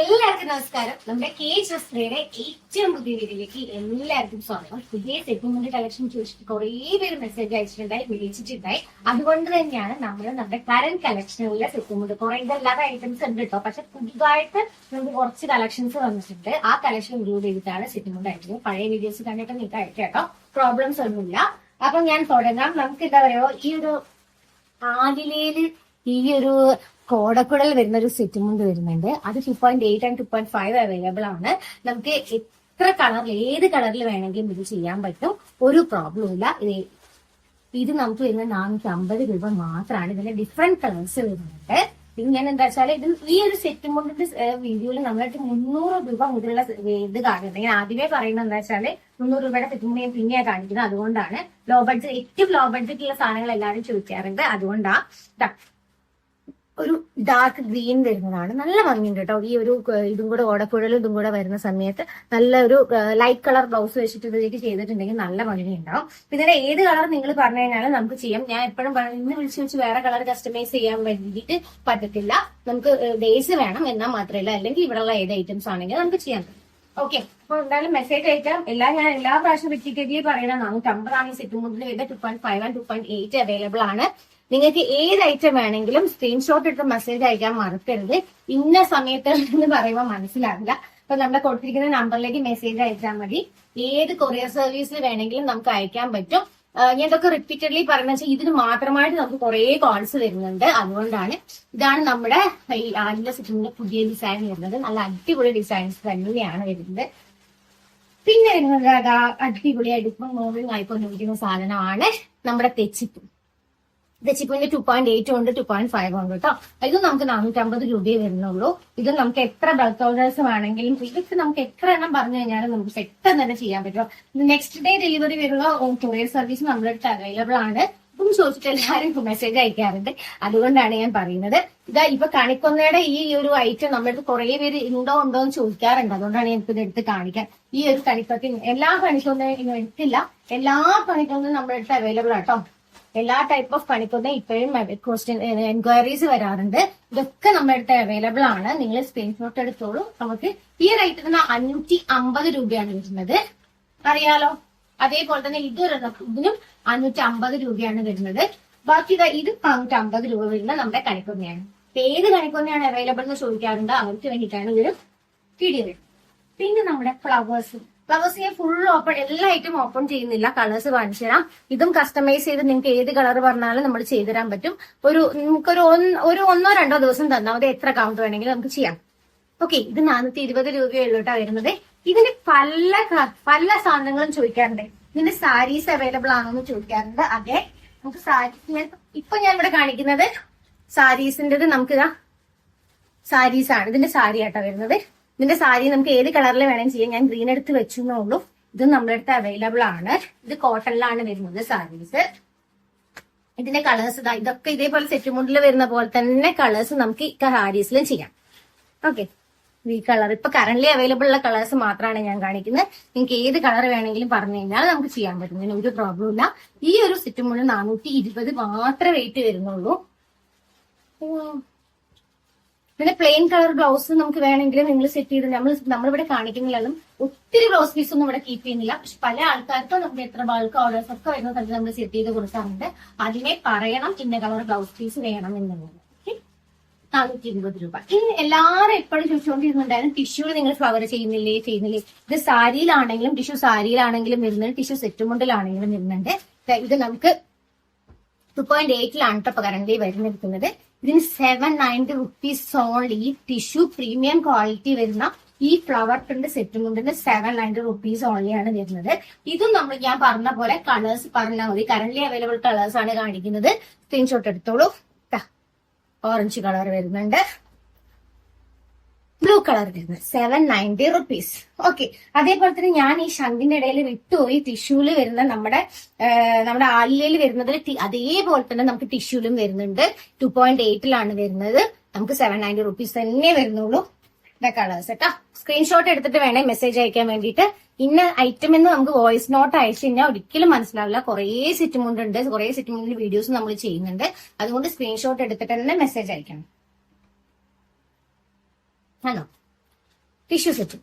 എല്ലാവർക്കും നമസ്കാരം. നമ്മുടെ കെ ജസ്ത്രയുടെ ഏറ്റവും പുതിയ വീഡിയോയിലേക്ക് എല്ലാവർക്കും സ്വാഗതം. പുതിയ സെഗ്മെന്റ് കളക്ഷൻ ചോദിച്ചിട്ട് കുറേ പേര് മെസ്സേജ് അയച്ചിട്ടുണ്ടായി വിളിച്ചിട്ടുണ്ടായി. അതുകൊണ്ട് തന്നെയാണ് നമ്മൾ നമ്മുടെ കറന്റ് കളക്ഷനുള്ള സെഗ്മെന്റ്. കുറെ ഇതല്ലാത്ത ഐറ്റംസ് ഉണ്ട് കേട്ടോ. പക്ഷെ പുതുതായിട്ട് നമുക്ക് കുറച്ച് കളക്ഷൻസ് വന്നിട്ടുണ്ട്. ആ കളക്ഷൻ ഇൻക്ലൂഡ് ചെയ്തിട്ടാണ് സെഗ്മെന്റ് അയച്ചത് പഴയ വീഡിയോസ് കണ്ടിട്ട് നിങ്ങൾക്ക് അയക്കാം കേട്ടോ. പ്രോബ്ലംസ് ഒന്നുമില്ല. അപ്പൊ ഞാൻ തുടങ്ങാം. നമുക്ക് എന്താ പറയുക ഈ ഒരു ആലിലയിൽ ഈ ഒരു കോടക്കുടൽ വരുന്ന ഒരു സെറ്റ് മുണ്ട് വരുന്നുണ്ട്. അത് two point eight and two point five available ആണ്. നമുക്ക് എത്ര കളറിൽ ഏത് കളറിൽ വേണമെങ്കിലും ഇത് ചെയ്യാൻ പറ്റും. ഒരു പ്രോബ്ലം ഇല്ല. ഇത് നമുക്ക് വരുന്ന നാനൂറ്റി അമ്പത് രൂപ മാത്രമാണ് ഇതിന്റെ ഡിഫറെന്റ് കളേഴ്സ് വരുന്നുണ്ട്. ഇത് ഞാൻ എന്താ വെച്ചാൽ ഇത് ഈ ഒരു സെറ്റ് കൊണ്ടിട്ട് വീഡിയോയിൽ നമ്മളായിട്ട് മുന്നൂറ് രൂപ മുതലുള്ള ഇത് കാണുന്നത് ഞാൻ ആദ്യമേ പറയുന്നത് എന്താ വെച്ചാൽ മുന്നൂറ് രൂപയുടെ സെറ്റ് ഞാൻ പിന്നെയാണ് കാണിക്കുന്നത്. അതുകൊണ്ടാണ്. ലോ ബഡ്ജറ്റ് ഏറ്റവും ലോ ബഡ്ജറ്റുള്ള സാധനങ്ങൾ എല്ലാവരും ചോദിക്കാറുണ്ട്. അതുകൊണ്ടാണ് ഒരു ഡാർക്ക് ഗ്രീൻ വരുന്നതാണ്. നല്ല ഭംഗിയുണ്ട് കേട്ടോ. ഈ ഒരു ഇതും കൂടെ ഓടക്കുഴലും ഇതും കൂടെ വരുന്ന സമയത്ത് നല്ല ഒരു ലൈറ്റ് കളർ ബ്ലൗസ് വെച്ചിട്ട് ഇതിലേക്ക് ചെയ്തിട്ടുണ്ടെങ്കിൽ നല്ല ഭംഗിയുണ്ടാവും. ഇതിന്റെ ഏത് കളർ നിങ്ങൾ പറഞ്ഞു കഴിഞ്ഞാലും നമുക്ക് ചെയ്യാം. ഞാൻ എപ്പോഴും പറഞ്ഞു ഇന്ന് വിളിച്ച് വെച്ച് വേറെ കളർ കസ്റ്റമൈസ് ചെയ്യാൻ വേണ്ടിയിട്ട് പറ്റത്തില്ല. നമുക്ക് ബേസ് വേണം. എന്നാൽ മാത്രമല്ല അല്ലെങ്കിൽ ഇവിടെയുള്ള ഏത് ഐറ്റംസ് ആണെങ്കിൽ നമുക്ക് ചെയ്യാം ഓക്കെ അപ്പൊ എന്തായാലും മെസ്സേജ് അയക്കാം. എല്ലാ ഞാൻ എല്ലാ പ്രാവശ്യം റിപ്പീറ്റഡ്ലി പറയണം നാനൂറ്റമ്പതാണ് സെറ്റ് മുതൽ two point five and two point eight available ആണ്. നിങ്ങൾക്ക് ഏത് ഐറ്റം വേണമെങ്കിലും സ്ക്രീൻഷോട്ട് ഇട്ട് മെസ്സേജ് അയക്കാൻ മറക്കരുത്. ഇന്ന സമയത്ത് എന്ന് പറയുമ്പോൾ മനസ്സിലാവില്ല. അപ്പൊ നമ്മുടെ കൊടുത്തിരിക്കുന്ന നമ്പറിലേക്ക് മെസ്സേജ് അയച്ചാൽ മതി. ഏത് കൊറിയർ സർവീസിൽ വേണമെങ്കിലും നമുക്ക് അയക്കാൻ പറ്റും. ഞാൻ ഇതൊക്കെ റിപ്പീറ്റഡ്ലി പറയുന്നത് വെച്ചാൽ ഇതിന് മാത്രമായിട്ട് നമുക്ക് കുറെ കോൾസ് വരുന്നുണ്ട്. അതുകൊണ്ടാണ് ഇതാണ് നമ്മുടെ ഈ ആലിന്റെ സിറ്റിന്റെ പുതിയ ഡിസൈൻ വരുന്നത്. നല്ല അടിപൊളി ഡിസൈൻസ് തന്നെയാണ് വരുന്നത്. പിന്നെ വരുന്നത് അടിപൊളി അടിപൊളിയായിട്ട് ഇപ്പം മൂവിങ് ആയിക്കൊണ്ടിരിക്കുന്ന സാധനമാണ് നമ്മുടെ തെച്ചിപ്പ്. തെച്ചിപ്പിന്റെ ടു പോയിന്റ് എയ്റ്റ് ഉണ്ട് ടു പോയിന്റ് ഫൈവ് ഉണ്ട് കേട്ടോ ഇത് നമുക്ക് നാനൂറ്റമ്പത് രൂപയെ വരുന്നുള്ളൂ. ഇത് നമുക്ക് എത്ര ബൾക്ക് ഓർഡേഴ്സ് വേണമെങ്കിലും ഇതൊക്കെ നമുക്ക് എത്ര എണ്ണം പറഞ്ഞു കഴിഞ്ഞാലും നമുക്ക് പെട്ടെന്ന് തന്നെ ചെയ്യാൻ പറ്റും. നെക്സ്റ്റ് ഡേ ഡെലിവറി വരുന്ന കൊറിയർ സർവീസ് നമ്മുടെ അടുത്ത് അവൈലബിൾ ആണ്. ഇപ്പം ചോദിച്ചിട്ട് എല്ലാവരും മെസ്സേജ് അയക്കാറുണ്ട്. അതുകൊണ്ടാണ് ഞാൻ പറയുന്നത്. ഇതാ ഇപ്പൊ കണിക്കൊന്നയുടെ ഈ ഒരു ഐറ്റം അടുത്ത് കുറെ പേര് ഉണ്ടോ ഉണ്ടോ എന്ന് ചോദിക്കാറുണ്ട്. അതുകൊണ്ടാണ് ഇപ്പൊ ഇതെടുത്ത് കാണിക്കാൻ. ഈ ഒരു കണിക്കൊന്നും എല്ലാ കണിക്കൊന്നും എടുത്തില്ല എല്ലാ കണിക്കൊന്നും നമ്മുടെ അവൈലബിൾ ആട്ടോ എല്ലാ ടൈപ്പ് ഓഫ് പണിക്കൊന്ന ഇപ്പോഴും ക്വസ്റ്റ്യൻ എൻക്വയറീസ് വരാറുണ്ട്. ഇതൊക്കെ നമ്മുടെ അടുത്ത് അവൈലബിൾ ആണ്. നിങ്ങൾ സ്ക്രീൻഷോട്ട് എടുത്തോളൂ. നമുക്ക് ഈ റേറ്റിന് അഞ്ഞൂറ്റി അമ്പത് രൂപയാണ് വരുന്നത്. അറിയാലോ? അതേപോലെ തന്നെ ഇതൊരു ഇതിനും അഞ്ഞൂറ്റി അമ്പത് രൂപയാണ് വരുന്നത്. ബാക്കി ഇതാ അഞ്ഞൂറ്റി അമ്പത് രൂപ വരുന്ന നമ്മുടെ കണിക്കൊന്നയാണ്. ഏത് കണിക്കൊന്നയാണ് അവൈലബിൾ എന്ന് ചോദിക്കാറുണ്ട്? അവർക്ക് വേണ്ടിയിട്ടാണ് ഇതൊരു വരുന്നത് പിന്നെ നമ്മുടെ ഫ്ലവേഴ്സ് ഫ്ലവേഴ്സ് ഞാൻ ഫുൾ ഓപ്പൺ എല്ലാ ഐറ്റം ഓപ്പൺ ചെയ്യുന്നില്ല. കളേഴ്സ് കാണിച്ചു തരാം. ഇതും കസ്റ്റമൈസ് ചെയ്ത് നിങ്ങൾക്ക് ഏത് കളർ പറഞ്ഞാലും നമ്മൾ ചെയ്തുതരാൻ പറ്റും. ഒരു നിങ്ങൾക്കൊരു ഒന്ന് ഒരു ഒന്നോ രണ്ടോ ദിവസം തന്നാൽ മതി. എത്ര കൗണ്ട് വേണമെങ്കിലും നമുക്ക് ചെയ്യാം. ഓക്കെ ഇത് നാനൂറ്റി ഇരുപത് രൂപയുള്ളൂ വരുന്നത്. ഇതിന് പല പല സാധനങ്ങളും ചോദിക്കാറുണ്ട്. ഇതിന്റെ സാരീസ് അവൈലബിൾ ആണോ എന്ന് ചോദിക്കാറുണ്ട്. അതെ നമുക്ക് സാരീസ് ഞാൻ ഇപ്പൊ ഞാൻ ഇവിടെ കാണിക്കുന്നത് സാരീസിന്റേത് നമുക്ക് സാരീസ് ആണ്. ഇതിന്റെ സാരി ആട്ടോ വരുന്നത്. ഇതിന്റെ സാരി നമുക്ക് ഏത് കളറിൽ വേണമെങ്കിലും ചെയ്യാം. ഞാൻ ഗ്രീൻ എടുത്ത് വെച്ചു എന്നുള്ളൂ ഇത് നമ്മുടെ അടുത്ത് അവൈലബിൾ ആണ്. ഇത് കോട്ടണിലാണ് വരുന്നത് സാരീസ്. ഇതിന്റെ കളേഴ്സ് ഇതാ ഇതൊക്കെ ഇതേപോലെ സെറ്റ് മുണ്ടിൽ വരുന്ന പോലെ തന്നെ കളേഴ്സ് നമുക്ക് ഈ ചെയ്യാം. ഓക്കെ ഈ കളർ ഇപ്പൊ കറന്റ് അവൈലബിൾ ഉള്ള കളേഴ്സ് മാത്രമാണ് ഞാൻ കാണിക്കുന്നത്. നിങ്ങൾക്ക് ഏത് കളർ വേണമെങ്കിലും പറഞ്ഞു കഴിഞ്ഞാൽ നമുക്ക് ചെയ്യാൻ പറ്റും. ഇതിന് ഒരു പ്രോബ്ലം ഇല്ല. ഈ ഒരു സെറ്റ് മുണ്ട് നാനൂറ്റി ഇരുപത് മാത്രമേ റേറ്റ് വരുന്നുള്ളൂ. പിന്നെ പ്ലെയിൻ കളർ ബ്ലൗസ് നമുക്ക് വേണമെങ്കിൽ നിങ്ങൾ സെറ്റ് ചെയ്ത് നമ്മൾ നമ്മളിവിടെ കാണിക്കുന്നില്ലാലും ഒത്തിരി ബ്ലൗസ് പീസ് ഒന്നും ഇവിടെ കീപ്പ് ചെയ്യുന്നില്ല. പക്ഷെ പല ആൾക്കാർക്കും നമുക്ക് എത്ര ബൾക്ക് ഓർഡേഴ്സ് ഒക്കെ വരുന്ന സമയത്ത് നമ്മൾ സെറ്റ് ചെയ്ത് കൊടുക്കാറുണ്ട്. അതിനെ പറയണം ഇന്ന കളർ ബ്ലൗസ് പീസ് വേണം എന്നുള്ളത്? നാനൂറ്റി ഇരുപത് രൂപ. ഇനി എല്ലാവരും എപ്പോഴും ചോദിച്ചുകൊണ്ടിരുന്നുണ്ടായിരുന്നു ടിഷ്യൂ നിങ്ങൾ ഫ്ലവർ ചെയ്യുന്നില്ലേ ചെയ്യുന്നില്ലേ? ഇത് സാരിയിലാണെങ്കിലും ടിഷ്യൂ സാരിയിലാണെങ്കിലും വരുന്നുണ്ട് ടിഷ്യൂ സെറ്റ് മുണ്ടിലാണെങ്കിലും വരുന്നുണ്ട്. ഇത് നമുക്ക് ടു പോയിന്റ് എയ്റ്റിലാണ് ഇപ്പൊ കറന്റ് വരുന്നിരിക്കുന്നത് ഇതിന് seven ninety rupees only tissue premium quality വരുന്ന ഈ ഫ്ലവർ പ്രിന്റ് സെറ്റ് കൊണ്ടിന് സെവൻ നയന്റി റുപ്പീസ് ഓൺലിയാണ് വരുന്നത്. ഇതും നമ്മൾ ഞാൻ പറഞ്ഞ പോലെ കളേഴ്സ് പറഞ്ഞാൽ മതി കറന്റ് അവൈലബിൾ കളേഴ്സ് ആണ് കാണിക്കുന്നത്. സ്ക്രീൻഷോട്ട് എടുത്തോളൂ. ഓറഞ്ച് കളർ വരുന്നുണ്ട്. ബ്ലൂ കളർ വരുന്നത്. സെവൻ നയന്റി റുപ്പീസ് ഓക്കെ അതേപോലെ തന്നെ ഞാൻ ഈ ഷണ്ടിന്റെ ഇടയിൽ വിട്ടുപോയി ടിഷ്യൂൽ വരുന്ന നമ്മുടെ നമ്മുടെ ആലിലയിൽ വരുന്നതിൽ ടി- അതേപോലെ തന്നെ നമുക്ക് ടിഷ്യൂലും വരുന്നുണ്ട്. ടു പോയിന്റ് എയ്റ്റിലാണ് വരുന്നത്. നമുക്ക് സെവൻ നയന്റി റുപ്പീസ് തന്നെ വരുന്നുള്ളൂ. കളേഴ്സ് കേട്ടോ. സ്ക്രീൻഷോട്ട് എടുത്തിട്ട് വേണേ മെസ്സേജ് അയക്കാൻ വേണ്ടിയിട്ട്. ഇന്ന ഐറ്റം എന്ന് നമുക്ക് വോയിസ് നോട്ട് അയച്ചു കഴിഞ്ഞാൽ ഒരിക്കലും മനസ്സിലാവില്ല. കുറേ സെറ്റുമുണ്ടുണ്ട് കുറേ സെറ്റുമുണ്ടിന്റെ വീഡിയോസ് നമ്മൾ ചെയ്യുന്നുണ്ട്. അതുകൊണ്ട് സ്ക്രീൻഷോട്ട് എടുത്തിട്ട് തന്നെ മെസ്സേജ് അയക്കണം. ആണോ? ടിഷ്യൂ സെറ്റ്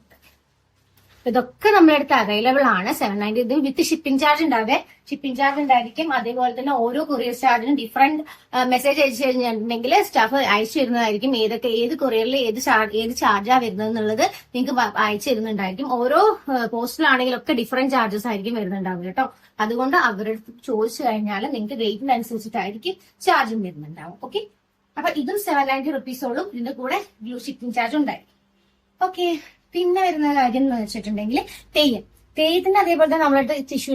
ഇതൊക്കെ നമ്മുടെ അടുത്ത് അവൈലബിൾ ആണ്. സെവൻ നയന്റി ഇത് വിത്ത് ഷിപ്പിംഗ് ചാർജ് ഉണ്ടാവേ. ഷിപ്പിംഗ് ചാർജ് ഉണ്ടായിരിക്കും. അതേപോലെ തന്നെ ഓരോ കൊറിയർ ചാർജിനും ഡിഫറെന്റ് മെസ്സേജ് അയച്ചു കഴിഞ്ഞിട്ടുണ്ടെങ്കിൽ സ്റ്റാഫ് അയച്ചു തരുന്നതായിരിക്കും. ഏതൊക്കെ ഏത് കൊറിയറിൽ ഏത് ചാർജ് ഏത് ചാർജാ വരുന്നത് എന്നുള്ളത് നിങ്ങൾക്ക് അയച്ചു തരുന്നുണ്ടായിരിക്കും. ഓരോ പോസ്റ്റിലാണെങ്കിലും ഒക്കെ ഡിഫറെന്റ് ചാർജസ് ആയിരിക്കും വരുന്നുണ്ടാവുക കേട്ടോ. അതുകൊണ്ട് അവരുടെ ചോദിച്ചു കഴിഞ്ഞാൽ നിങ്ങൾക്ക് റേറ്റിനനുസരിച്ചിട്ടായിരിക്കും ചാർജും വരുന്നുണ്ടാവും ഓക്കെ അപ്പൊ ഇതും സെവൻ നയന്റി റുപ്പീസോളും ഇതിന്റെ കൂടെ ബ്ലൂ ഷിപ്പിംഗ് ചാർജ് ഉണ്ടായി. ഓക്കെ പിന്നെ വരുന്ന കാര്യം എന്ന് വെച്ചിട്ടുണ്ടെങ്കിൽ തെയ്യം തെയ്യത്തിന്റെ അതേപോലെ തന്നെ നമ്മളടുത്ത് ടിഷ്യൂ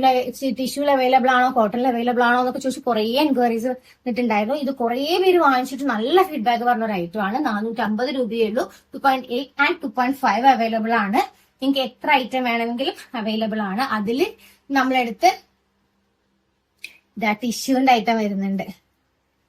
ടിഷ്യൂൽ അവൈലബിൾ ആണോ കോട്ടണിൽ അവൈലബിൾ ആണോ എന്നൊക്കെ ചോദിച്ച് കുറേ എൻക്വയറീസ് വന്നിട്ടുണ്ടായിരുന്നു. ഇത് കുറേ പേര് വാങ്ങിച്ചിട്ട് നല്ല ഫീഡ്ബാക്ക് പറഞ്ഞ ഒരു ഐറ്റം ആണ്. നാനൂറ്റി അമ്പത് രൂപയേ ഉള്ളൂ. Two point eight and two point five available ആണ്. നിങ്ങൾക്ക് എത്ര ഐറ്റം വേണമെങ്കിലും അവൈലബിൾ ആണ്. അതിൽ നമ്മളെടുത്ത് ടിഷ്യൂന്റെ ഐറ്റം വരുന്നുണ്ട്.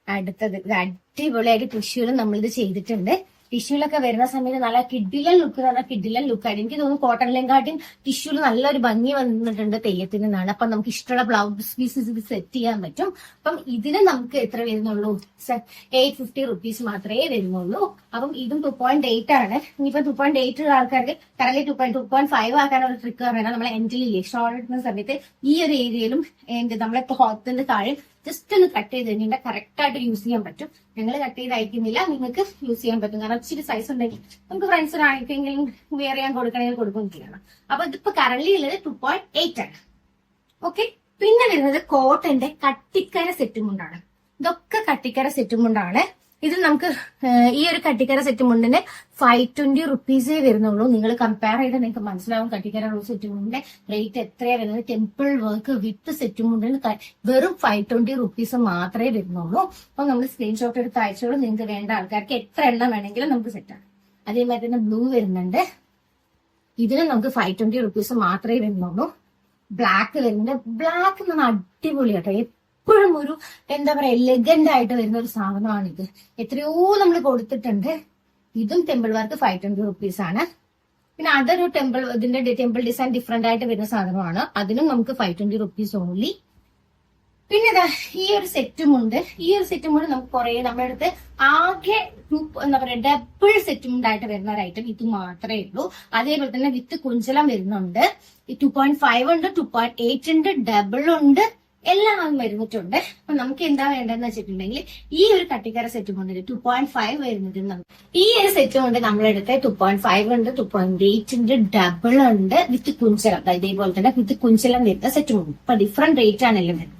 അടുത്തത്. ഇത് അടിപൊളിയായിട്ട് ടിഷ്യൂൽ നമ്മളിത് ചെയ്തിട്ടുണ്ട്. ടിഷ്യൂലൊക്കെ വരുന്ന സമയത്ത് നല്ല കിഡിലൻ ലുക്ക് എന്ന് പറഞ്ഞാൽ കിഡിലൻ ലുക്കായിട്ട് എനിക്ക് തോന്നുന്നു കോട്ടണിലെങ്കാട്ടിയും ടിഷ്യൂൽ നല്ലൊരു ഭംഗി വന്നിട്ടുണ്ട് തെയ്യത്തിൽ നിന്നാണ്. അപ്പൊ നമുക്ക് ഇഷ്ടമുള്ള ബ്ലൗസ് പീസസ് ഇത് സെറ്റ് ചെയ്യാൻ പറ്റും. അപ്പം ഇതിന് നമുക്ക് എത്ര വരുന്നുള്ളൂ? എയ്റ്റ് ഫിഫ്റ്റി റുപ്പീസ് മാത്രമേ വരുന്നുള്ളൂ. അപ്പം ഇതും ടു പോയിന്റ് എയ്റ്റ് ആണ്. ഇനിയിപ്പോ ടു പോയിന്റ് എയ്റ്റ് ഉള്ള ആൾക്കാർക്ക് കറലി two point two point five ആക്കാനുള്ള ട്രിക്ക് പറഞ്ഞാൽ നമ്മളെ എൻഡിലില്ലേ ഷോർട്ട് എടുക്കുന്ന സമയത്ത് ഈ ഒരു ഏരിയയിലും എന്ത് നമ്മളെ ഹോത്തിന്റെ താഴെ ജസ്റ്റ് ഒന്ന് കട്ട് ചെയ്ത് കഴിഞ്ഞാൽ കറക്റ്റ് ആയിട്ട് യൂസ് ചെയ്യാൻ പറ്റും. ഞങ്ങൾ കട്ട് ചെയ്ത് അയക്കുന്നില്ല നിങ്ങൾക്ക് യൂസ് ചെയ്യാൻ പറ്റും. കാരണം ഇച്ചിരി സൈസ് ഉണ്ടെങ്കിൽ നമുക്ക് ഫ്രണ്ട്സിനാണെങ്കിലും വേറെ ചെയ്യാൻ കൊടുക്കണമെങ്കിൽ കൊടുക്കുകയും ചെയ്യണം അപ്പൊ ഇതിപ്പോ കറലി ഉള്ളത് ടു പോയിന്റ് എയ്റ്റ് ആണ്. ഓക്കെ പിന്നെ വരുന്നത് കോട്ടന്റെ കട്ടിക്കര സെറ്റും കൊണ്ടാണ്. ഇതൊക്കെ കട്ടിക്കര സെറ്റും കൊണ്ടാണ്. ഇത് നമുക്ക് ഈ ഒരു കട്ടിക്കര സെറ്റ് മുണ്ടിന് ഫൈവ് ട്വന്റി റുപ്പീസേ വരുന്നുള്ളൂ. നിങ്ങൾ കമ്പയർ ചെയ്താൽ നിങ്ങൾക്ക് മനസ്സിലാവും കട്ടിക്കര സെറ്റ് മുണ്ടിന്റെ റേറ്റ് എത്രയാ വരുന്നത്. ടെമ്പിൾ വർക്ക് വിത്ത് സെറ്റ് മുണ്ടിന് വെറും ഫൈവ് ട്വന്റി റുപ്പീസ് മാത്രമേ വരുന്നുള്ളൂ. അപ്പൊ നമ്മൾ സ്ക്രീൻഷോട്ട് എടുത്ത് അയച്ചോളൂ നിങ്ങൾക്ക് വേണ്ട ആൾക്കാർക്ക് എത്ര എണ്ണം വേണമെങ്കിലും നമുക്ക് സെറ്റാണ് അതേമാതിരി തന്നെ ബ്ലൂ വരുന്നുണ്ട്. ഇതിന് നമുക്ക് ഫൈവ് ട്വന്റി റുപ്പീസ് മാത്രമേ വരുന്നുള്ളൂ. ബ്ലാക്ക് വരുന്നുണ്ട്. ബ്ലാക്ക് നമ്മൾ അടിപൊളി അടിപൊളിയാട്ടോ എപ്പോഴും ഒരു എന്താ പറയാ എലഗന്റ് ആയിട്ട് വരുന്ന ഒരു സാധനമാണ് ഇത് എത്രയോ നമ്മൾ കൊടുത്തിട്ടുണ്ട്. ഇതും temple work five twenty rupees ആണ്. പിന്നെ അതൊരു ടെമ്പിൾ ഇതിന്റെ ടെമ്പിൾ ഡിസൈൻ ഡിഫറെന്റ് ആയിട്ട് വരുന്ന സാധനമാണ്. അതിനും നമുക്ക് ഫൈവ് ട്വന്റി റുപ്പീസ് ഓൺലി പിന്നെ ദാ ഈ ഒരു സെറ്റും ഉണ്ട്. ഈ ഒരു സെറ്റും കൂടെ നമുക്ക് കുറെ നമ്മുടെ അടുത്ത് ആകെ എന്താ പറയാ ഡബിൾ സെറ്റും ഉണ്ടായിട്ട് വരുന്ന ഒരു ഐറ്റം ഇത് മാത്രമേ ഉള്ളൂ. അതേപോലെ തന്നെ വിത്ത് കുഞ്ചലം വരുന്നുണ്ട്. ടു പോയിന്റ് ഫൈവ് ഉണ്ട് ടു പോയിന്റ് എയ്റ്റ് ഉണ്ട് ഡബിൾ ഉണ്ട്. എല്ലാം അത് വരുന്നിട്ടുണ്ട്. അപ്പൊ നമുക്ക് എന്താ വേണ്ടതെന്ന് വെച്ചിട്ടുണ്ടെങ്കിൽ ഈ ഒരു കട്ടിക്കര സെറ്റ് കൊണ്ട് ടു പോയിന്റ് ഫൈവ് വരുന്നത് ഈ ഒരു സെറ്റ് കൊണ്ട് നമ്മളെടുത്ത് ടു പോയിന്റ് ഫൈവ് ഉണ്ട് ടു പോയിന്റ് എയ്റ്റ് ഉണ്ട് ഡബിൾ ഉണ്ട് വിത്ത് കുഞ്ചലം. അതായത് ഇതേപോലെ തന്നെ വിത്ത് കുഞ്ചലം വരുന്ന സെറ്റ് ഉണ്ട് ഇപ്പൊ ഡിഫറെന്റ് റേറ്റ് ആണല്ലോ വരുന്നത്.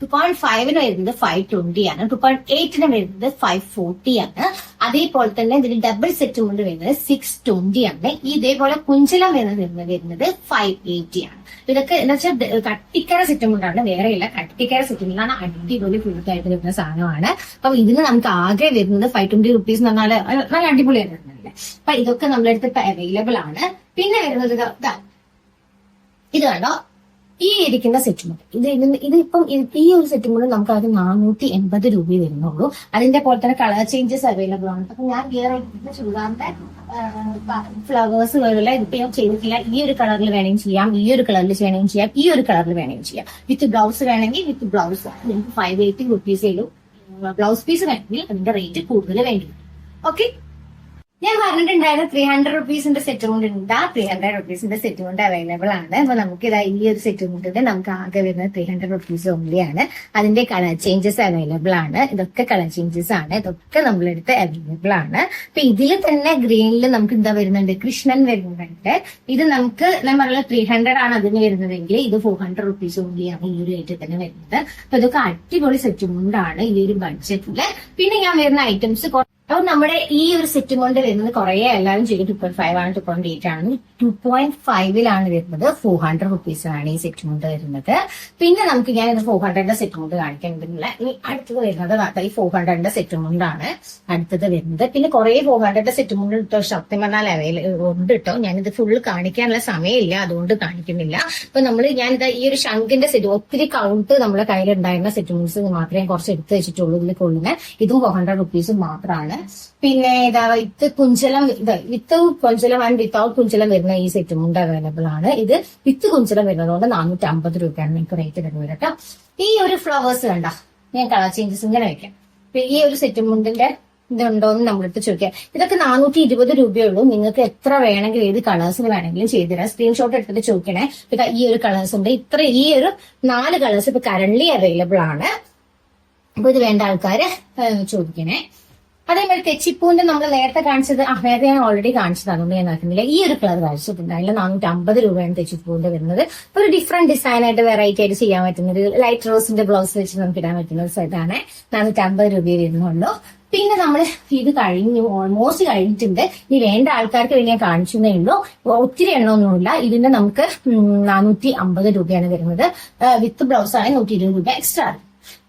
ടു പോയിന്റ് ഫൈവിന് വരുന്നത് ഫൈവ് ട്വന്റി ആണ്. ടു പോയിന്റ് എയ്റ്റിന് വരുന്നത് ഫൈവ് ഫോർട്ടി ആണ്. അതേപോലെ തന്നെ ഇതിന് ഡബിൾ സെറ്റ് കൊണ്ട് വരുന്നത് സിക്സ് ട്വന്റി ആണ്. ഇതേപോലെ കുഞ്ചലം വരുന്നത് വരുന്നത് ഫൈവ് എയ്റ്റി ആണ്. ഇതൊക്കെ എന്ന് വെച്ചാൽ കട്ടിക്കര സെറ്റും കൊണ്ടാണ്. വേറെയില്ല കട്ടിക്കര സെറ്റും കൊണ്ടാണ് അടിപൊളി ഫുള്ളായിട്ട് വരുന്ന സാധനമാണ്. അപ്പൊ ഇതിന് നമുക്ക് ആകെ വരുന്നത് ഫൈവ് ട്വന്റി റുപ്പീസ് എന്ന് പറഞ്ഞാൽ നല്ല അടിപൊളിയായിട്ട് വരുന്നില്ല അപ്പൊ ഇതൊക്കെ നമ്മളെടുത്ത് ഇപ്പൊ അവൈലബിൾ ആണ്. പിന്നെ വരുന്നത്. ഇത് കണ്ടോ? ഈ ഇരിക്കുന്ന സെറ്റും ഇത് ഇത് ഇതിപ്പം ഈ ഒരു സെറ്റും കൂടെ നമുക്ക് അത് നാനൂറ്റി എൺപത് രൂപ വരുന്നുള്ളൂ. അതിന്റെ പോലെ തന്നെ കളർ ചേഞ്ചസ് അവൈലബിൾ ആണ്. അപ്പൊ ഞാൻ വേറെ ചുരിദാറിന്റെ ഫ്ലവേഴ്സ് പോലുള്ള ഇതിപ്പോ ഞാൻ ചെയ്തിട്ടില്ല. ഈ ഒരു കളറിൽ വേണമെങ്കിൽ ചെയ്യാം. ഈ ഒരു കളറിൽ വേണമെങ്കിൽ ചെയ്യാം. ഈ ഒരു കളറിൽ വേണമെങ്കിൽ ചെയ്യാം. വിത്ത് ബ്ലൗസ് വേണമെങ്കിൽ വിത്ത് ബ്ലൗസ് നിങ്ങൾക്ക് ഫൈവ് എയ്റ്റി റുപ്പീസേ ഉള്ളൂ. ബ്ലൗസ് പീസ് വേണമെങ്കിൽ അതിന്റെ റേറ്റ് കൂടുതൽ വേണ്ടി ഓക്കെ ഞാൻ പറഞ്ഞിട്ടുണ്ടായിരുന്നു ത്രീ ഹൺഡ്രഡ് റുപ്പീസിന്റെ സെറ്റ് കൊണ്ട് ഉണ്ട്. ആ ത്രീ ഹൺഡ്രഡ് റുപ്പീസിന്റെ സെറ്റ് കൊണ്ട് അവൈലബിൾ ആണ്. അപ്പൊ നമുക്ക് ഇതാ ഈ ഒരു സെറ്റ് കൊണ്ട് നമുക്ക് ആകെ വരുന്നത് ത്രീ ഹൺഡ്രഡ് റുപ്പീസ് ഓൺലി ആണ്. അതിന്റെ കളർ ചേഞ്ചസ് അവൈലബിൾ ആണ്. ഇതൊക്കെ കളർ ചേഞ്ചസ് ആണ്. ഇതൊക്കെ നമ്മളെടുത്ത് അവൈലബിൾ ആണ്. അപ്പൊ ഇതിൽ തന്നെ ഗ്രീനിൽ നമുക്ക് എന്താ വരുന്നുണ്ട്? കൃഷ്ണൻ വരുന്നുണ്ട്. ഇത് നമുക്ക് ഞാൻ പറഞ്ഞ ത്രീ ഹൺഡ്രഡ് ആണ് അതിന് വരുന്നതെങ്കിൽ ഇത് ഫോർ ഹൺഡ്രഡ് റുപ്പീസ് ഓൺലി ആണ് ഈ ഒരു ഐറ്റം തന്നെ വരുന്നത്. അപ്പൊ ഇതൊക്കെ അടിപൊളി സെറ്റ് കൊണ്ടാണ് ഈ ഒരു ബഡ്ജറ്റിൽ പിന്നെ ഞാൻ വരുന്ന ഐറ്റംസ് അപ്പൊ നമ്മുടെ ഈ ഒരു സെറ്റ് കൊണ്ട് വരുന്നത് കുറെ എല്ലാവരും ചെയ്യും. ടു പോയിന്റ് ഫൈവ് ആണ് ടു പോയിന്റ് എയ്റ്റ് ആണ്. ടു പോയിന്റ് ഫൈവിലാണ് വരുന്നത്. ഫോർ ഹൺഡ്രഡ് റുപ്പീസ് ആണ് ഈ സെറ്റ് കൊണ്ട് വരുന്നത്. പിന്നെ നമുക്ക് ഞാൻ ഇത് ഫോർ ഹൺഡ്രഡിന്റെ സെറ്റ് കൊണ്ട് കാണിക്കേണ്ടതില്ല ഈ അടുത്തത് വരുന്നത് ഈ ഫോർ ഹൺഡ്രഡിന്റെ സെറ്റ് കൊണ്ടാണ് അടുത്തത് വരുന്നത്. പിന്നെ കുറെ ഫോർ ഹൺഡ്രഡിന്റെ സെറ്റ് കൊണ്ട് ഇട്ടോ സത്യം പറഞ്ഞാൽ അവൈലബിൾ ഉണ്ട് കേട്ടോ ഞാനിത് ഫുള്ള് കാണിക്കാനുള്ള സമയമില്ല അതുകൊണ്ട് കാണിക്കുന്നില്ല. അപ്പൊ നമ്മൾ ഞാനിത് ഈ ഒരു ശംഖിന്റെ സെറ്റ് ഒത്തിരി കൗണ്ട് നമ്മുടെ സെറ്റ് മുൻസ് മാത്രമേ കുറച്ച് എടുത്ത് വെച്ചിട്ടുള്ളൂ ഇതിൽ കൊള്ളുന്ന ഇതും ഫോർ ഹൺഡ്രഡ് റുപ്പീസ് മാത്രമാണ്. പിന്നെ ഇതാ വിത്ത് കുഞ്ചലം വിത്ത് കുഞ്ചലം ആൻഡ് വിത്തൗട്ട് കുഞ്ചലം വരുന്ന ഈ സെറ്റ് മുണ്ട് അവൈലബിൾ ആണ്. ഇത് വിത്ത് കുഞ്ചലം വരുന്നതുകൊണ്ട് നാനൂറ്റി അമ്പത് രൂപയാണ് നിങ്ങൾക്ക് റേറ്റ് വരുന്നത് കേട്ടോ. ഈ ഒരു ഫ്ലവേഴ്സ് കണ്ട? ഞാൻ കളർ ചേഞ്ചസ് ഇങ്ങനെ വെക്കാം. ഈ ഒരു സെറ്റ് മുണ്ടിന്റെ ഇതുണ്ടോ എന്ന് നമ്മളടുത്ത് ചോദിക്കാം. ഇതൊക്കെ നാനൂറ്റി ഇരുപത് രൂപയുള്ളൂ. നിങ്ങൾക്ക് എത്ര വേണമെങ്കിലും ഏത് കളേഴ്സിന് വേണമെങ്കിലും ചെയ്തുതരാം സ്ക്രീൻഷോട്ട് എടുത്തിട്ട് ചോദിക്കണേ. ഇപ്പൊ ഈ ഒരു കളേഴ്സ് ഉണ്ട്. ഇത്ര ഈ ഒരു നാല് കളേഴ്സ് ഇപ്പൊ കറന്റ് അവൈലബിൾ ആണ്. അപ്പൊ ഇത് വേണ്ട ആൾക്കാര് ചോദിക്കണേ. അതേപോലെ തെച്ചിപ്പൂവിന്റെ നമ്മൾ നേരത്തെ കാണിച്ചത് ഞാൻ ഓൾറെഡി കാണിച്ചത് അതുകൊണ്ട് ഞാൻ നോക്കുന്നില്ല ഈ ഒരു കളർ കാണിച്ചിട്ടുണ്ട്. അതിൽ നാനൂറ്റി അമ്പത് രൂപയാണ് തെച്ചിപ്പൂവിന്റെ വരുന്നത്. ഒരു ഡിഫറെന്റ് ഡിസൈൻ ആയിട്ട് വെറൈറ്റി ആയിട്ട് ചെയ്യാൻ പറ്റുന്ന ഒരു ലൈറ്റ് റോസിന്റെ ബ്ലൗസ് വെച്ച് നമുക്ക് ഇടാൻ പറ്റുന്ന ഒരു സെറ്റാണ് നാനൂറ്റി അമ്പത് രൂപയെ വരുന്നുള്ളൂ. പിന്നെ നമ്മൾ ഇത് കഴിഞ്ഞു ഓൾമോസ്റ്റ് കഴിഞ്ഞിട്ടുണ്ട്. ഇനി വേണ്ട ആൾക്കാർക്ക് വേണ്ടി ഞാൻ കാണിച്ചതേ ഉള്ളൂ. ഒത്തിരി എണ്ണമൊന്നുമില്ല. ഇതിന്റെ നമുക്ക് നാനൂറ്റി അമ്പത് രൂപയാണ് വരുന്നത്. വിത്ത് ബ്ലൗസ് ആണ് നൂറ്റി ഇരുപത് രൂപ എക്സ്ട്രാ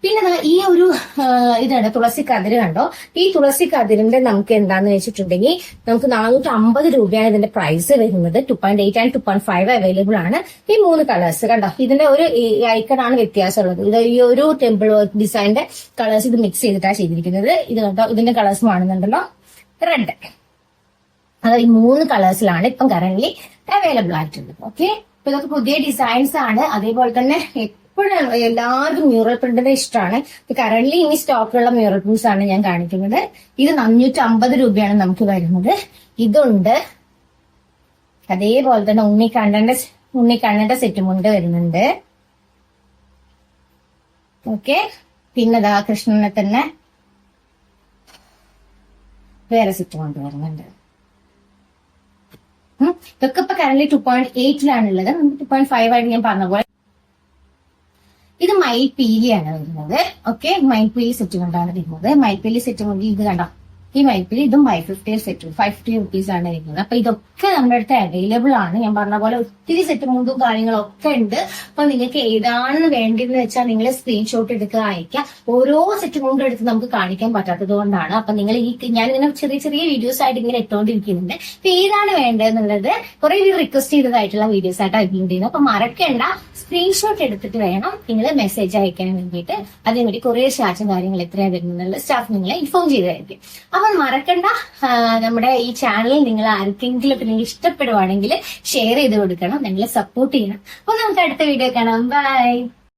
പിന്നെ ഈ ഒരു ഇതാണ് തുളസി കതിര് കണ്ടോ? ഈ തുളസി കതിരിന്റെ നമുക്ക് എന്താന്ന് വെച്ചിട്ടുണ്ടെങ്കിൽ നമുക്ക് നാനൂറ്റി അമ്പത് രൂപയാണ് ഇതിന്റെ പ്രൈസ് വരുന്നത്. Two point eight and two point five available ആണ്. ഈ മൂന്ന് കളേഴ്സ് കണ്ടോ? ഇതിന്റെ ഒരു ഐക്കൺ ആണ് വ്യത്യാസമുള്ളത്. ഇത് ഈ ഒരു ടെമ്പിൾ വർക്ക് ഡിസൈനിന്റെ കളേഴ്സ് ഇത് മിക്സ് ചെയ്തിട്ടാണ് ചെയ്തിരിക്കുന്നത്. ഇത് കണ്ടോ? ഇതിന്റെ കളേഴ്സ് കാണുന്നുണ്ടല്ലോ റെഡ് അതായത് ഈ മൂന്ന് കളേഴ്സിലാണ് ഇപ്പം കറന്റ് അവൈലബിൾ ആയിട്ടുള്ളത്. ഓക്കെ ഇതൊക്കെ പുതിയ ഡിസൈൻസ് ആണ്. അതേപോലെ തന്നെ എപ്പോഴും എല്ലാവർക്കും മ്യൂറൽ പ്രിന്റിന്റെ ഇഷ്ടമാണ്. കറന്റ് ഇനി സ്റ്റോക്കിലുള്ള മ്യൂറൽ പ്രിന്റ്സ് ആണ് ഞാൻ കാണിക്കുന്നത്. ഇത് നാനൂറ്റി അമ്പത് രൂപയാണ് നമുക്ക് വരുന്നത്. ഇതുണ്ട്. അതേപോലെ തന്നെ ഉണ്ണിക്കണ്ണന്റെ ഉണ്ണിക്കണ്ണന്റെ സെറ്റ് മുണ്ട് വരുന്നുണ്ട്. ഓക്കെ. പിന്നെ ദാ കൃഷ്ണനെ തന്നെ വേറെ സെറ്റ് കൊണ്ട് വരുന്നുണ്ട്. ഇതൊക്കെ ഇപ്പൊ കറന്റ് ടു പോയിന്റ് എയ്റ്റിലാണുള്ളത് നമുക്ക് ടു പോയിന്റ് ഫൈവ് ആയിട്ട് ഞാൻ പറഞ്ഞ പോലെ ഇത് മയിൽപീലിയാണ് വരുന്നത്. ഓക്കെ മയിൽപീലി സെറ്റ് കൊണ്ടാണ് വരുന്നത്. മയിൽപീലി സെറ്റ് കൊണ്ട് ഇത് കണ്ടോ? ഈ വൈപ്പിൽ ഇതും five fifty set fifty rupees ആണ് വരുന്നത്. അപ്പൊ ഇതൊക്കെ നമ്മുടെ അടുത്ത് അവൈലബിൾ ആണ്. ഞാൻ പറഞ്ഞ പോലെ ഒത്തിരി സെറ്റ് മുണ്ടും കാര്യങ്ങളൊക്കെ ഉണ്ട്. അപ്പൊ നിങ്ങൾക്ക് ഏതാണ് വേണ്ടതെന്ന് വെച്ചാൽ നിങ്ങൾ സ്ക്രീൻഷോട്ട് എടുക്കുക അയക്കുക ഓരോ സെറ്റ് മുണ്ടും എടുത്ത് നമുക്ക് കാണിക്കാൻ പറ്റാത്തത് കൊണ്ടാണ്. അപ്പൊ നിങ്ങൾ ഈ ഞാൻ ഇങ്ങനെ ചെറിയ ചെറിയ വീഡിയോസ് ആയിട്ട് ഇങ്ങനെ ഇട്ടുകൊണ്ടിരിക്കുന്നുണ്ട് അപ്പൊ ഏതാണ് വേണ്ടതെന്നുള്ളത് കുറെ പേര് റിക്വസ്റ്റ് ചെയ്തതായിട്ടുള്ള വീഡിയോസ് ആയിട്ട് അപ്ലോഡ് ചെയ്യുന്നത് അപ്പൊ മറക്കേണ്ട. സ്ക്രീൻഷോട്ട് എടുത്തിട്ട് വേണം നിങ്ങൾ മെസ്സേജ് അയക്കാൻ വേണ്ടിയിട്ട്. അതിനുവേണ്ടി കുറെ ചാർജും കാര്യങ്ങൾ എത്രയാണ് വരുന്നത് സ്റ്റാഫ് നിങ്ങളെ ഇൻഫോം ചെയ്തായിരിക്കും അപ്പൊ മറക്കണ്ട. നമ്മുടെ ഈ ചാനൽ നിങ്ങൾ ആർക്കെങ്കിലും നിങ്ങൾക്ക് നിങ്ങൾ ഇഷ്ടപ്പെടുവാണെങ്കിൽ ഷെയർ ചെയ്ത് കൊടുക്കണം. നിങ്ങളെ സപ്പോർട്ട് ചെയ്യണം. അപ്പൊ നമുക്ക് അടുത്ത വീഡിയോ കാണാം. ബൈ